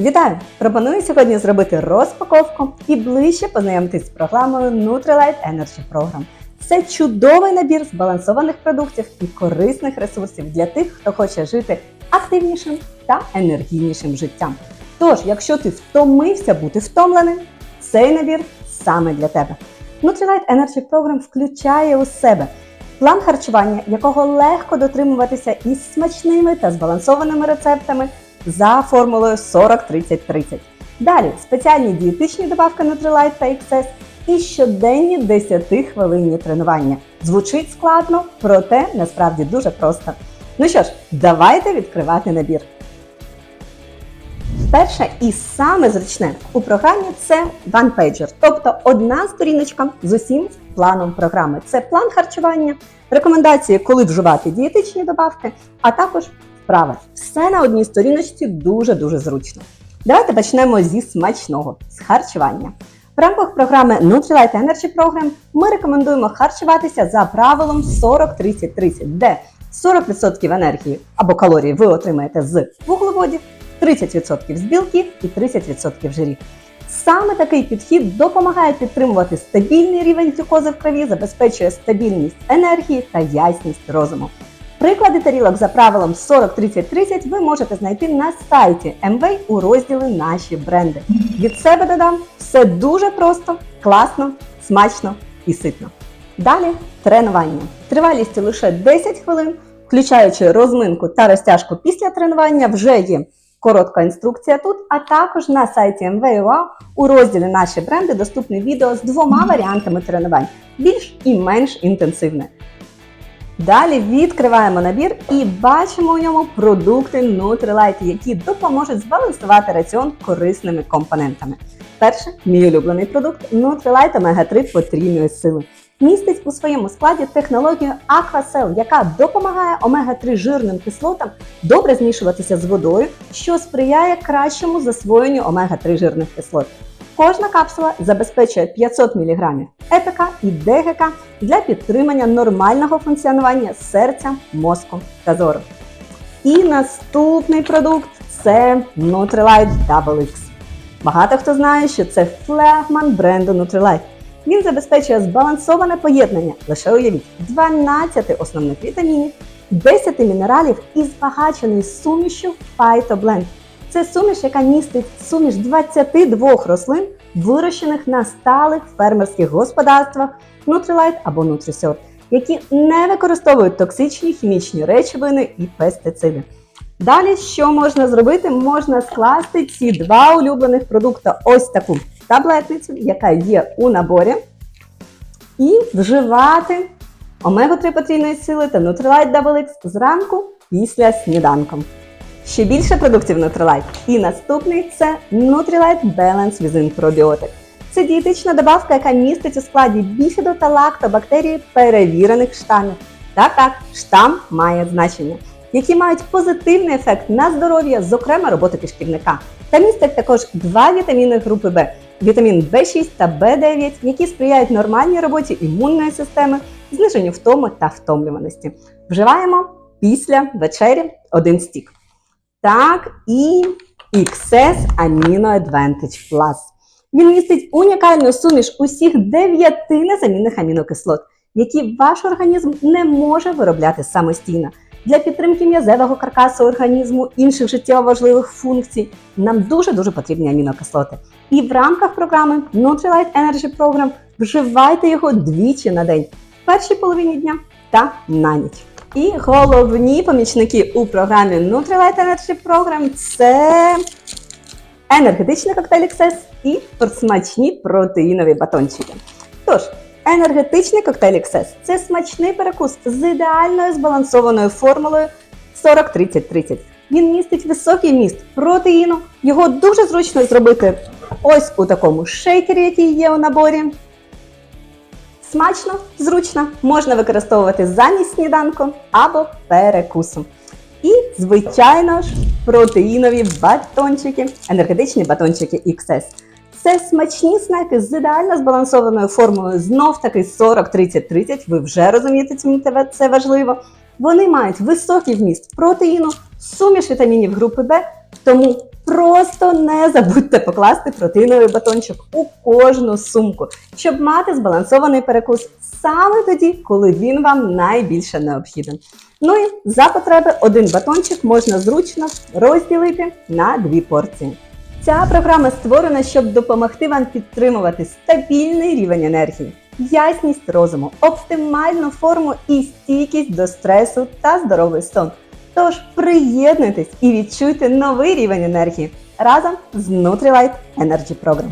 Вітаю! Пропоную сьогодні зробити розпаковку і ближче познайомитись з програмою Nutrilite Energy Program. Це чудовий набір збалансованих продуктів і корисних ресурсів для тих, хто хоче жити активнішим та енергійнішим життям. Тож, якщо ти втомився бути втомленим, цей набір саме для тебе. Nutrilite Energy Program включає у себе план харчування, якого легко дотримуватися із смачними та збалансованими рецептами за формулою 40-30-30. Далі спеціальні дієтичні добавки Nutrilite та XS і щоденні 10-хвилинні тренування. Звучить складно, проте насправді дуже просто. Ну що ж, давайте відкривати набір. Перше і саме зручне у програмі це One Pager, тобто одна сторіночка з усім планом програми. Це план харчування, рекомендації, коли вживати дієтичні добавки, а також вправи. Все на одній сторіночці дуже-дуже зручно. Давайте почнемо зі смачного, з харчування. В рамках програми Nutrilite Energy Program ми рекомендуємо харчуватися за правилом 40-30-30, де 40% енергії або калорій ви отримаєте з вуглеводів, 30% з білків і 30% жирів. Саме такий підхід допомагає підтримувати стабільний рівень глюкози в крові, забезпечує стабільність енергії та ясність розуму. Приклади тарілок за правилом 40-30-30 ви можете знайти на сайті MV у розділі Наші бренди. Від себе додам все дуже просто, класно, смачно і ситно. Далі тренування. Тривалістю лише 10 хвилин, включаючи розминку та розтяжку після тренування, вже є коротка інструкція тут, а також на сайті MVUA у розділі Наші бренди доступне відео з двома варіантами тренувань більш і менш інтенсивне. Далі відкриваємо набір і бачимо у ньому продукти Nutrilite, які допоможуть збалансувати раціон корисними компонентами. Перше, мій улюблений продукт Nutrilite Omega 3 потрійної сили. Містить у своєму складі технологію AquaCell, яка допомагає омега-3 жирним кислотам добре змішуватися з водою, що сприяє кращому засвоєнню омега-3 жирних кислот. Кожна капсула забезпечує 500 мг ЕПК і ДГК для підтримання нормального функціонування серця, мозку та зору. І наступний продукт це Nutrilite Double X. Багато хто знає, що це флегман бренду Nutrilite. Він забезпечує збалансоване поєднання, лише уявіть, 12 основних вітамінів, 10 мінералів і збагачений сумішю Phytoblend. Це суміш, яка містить суміш 22 рослин, вирощених на сталих фермерських господарствах Nutrilite або Nutrisort, які не використовують токсичні хімічні речовини і пестициди. Далі, що можна зробити? Можна скласти ці два улюблених продукти, ось таку таблетницю, яка є у наборі, і вживати омегу-3 потрійної сили та Nutrilite Double X зранку після сніданку. Ще більше продуктів Nutrilite. І наступний це Nutrilite Balance Within Probiotic. Це дієтична добавка, яка містить у складі біфіду та лактобактерії перевірених штамів. Так, так, штам має значення, які мають позитивний ефект на здоров'я, зокрема роботи кишківника. Та містять також два вітаміни групи Б вітамін В6 та В9, які сприяють нормальній роботі імунної системи, зниженню втоми та втомлюваності. Вживаємо після вечері один стік. Так, і XS Amino Advantage Plus. Він містить унікальну суміш усіх дев'яти незамінних амінокислот, які ваш організм не може виробляти самостійно. Для підтримки м'язевого каркасу організму інших життєво важливих функцій нам дуже-дуже потрібні амінокислоти. І в рамках програми Nutrilite Energy Program вживайте його двічі на день, в першій половині дня та на ніч. І головні помічники у програмі Nutrilite Energy Program це енергетичний коктейль XS і смачні протеїнові батончики. Тож, енергетичний коктейль XS – це смачний перекус з ідеальною збалансованою формулою 40-30-30. Він містить високий міст протеїну. Його дуже зручно зробити ось у такому шейкері, який є у наборі. Смачно, зручно, можна використовувати замість сніданку або перекусу. І, звичайно ж, протеїнові батончики, енергетичні батончики XS. Це смачні снеки з ідеально збалансованою формулою, знов таки 40-30-30. Ви вже розумієте, це важливо. Вони мають високий вміст протеїну, суміш вітамінів групи Б, тому Просто не забудьте покласти протеїновий батончик у кожну сумку, щоб мати збалансований перекус саме тоді, коли він вам найбільше необхіден. Ну і за потреби один батончик можна зручно розділити на дві порції. Ця програма створена, щоб допомогти вам підтримувати стабільний рівень енергії, ясність розуму, оптимальну форму і стійкість до стресу та здоровий сон. Тож приєднуйтесь і відчуйте новий рівень енергії разом з Nutrilite Energy Program.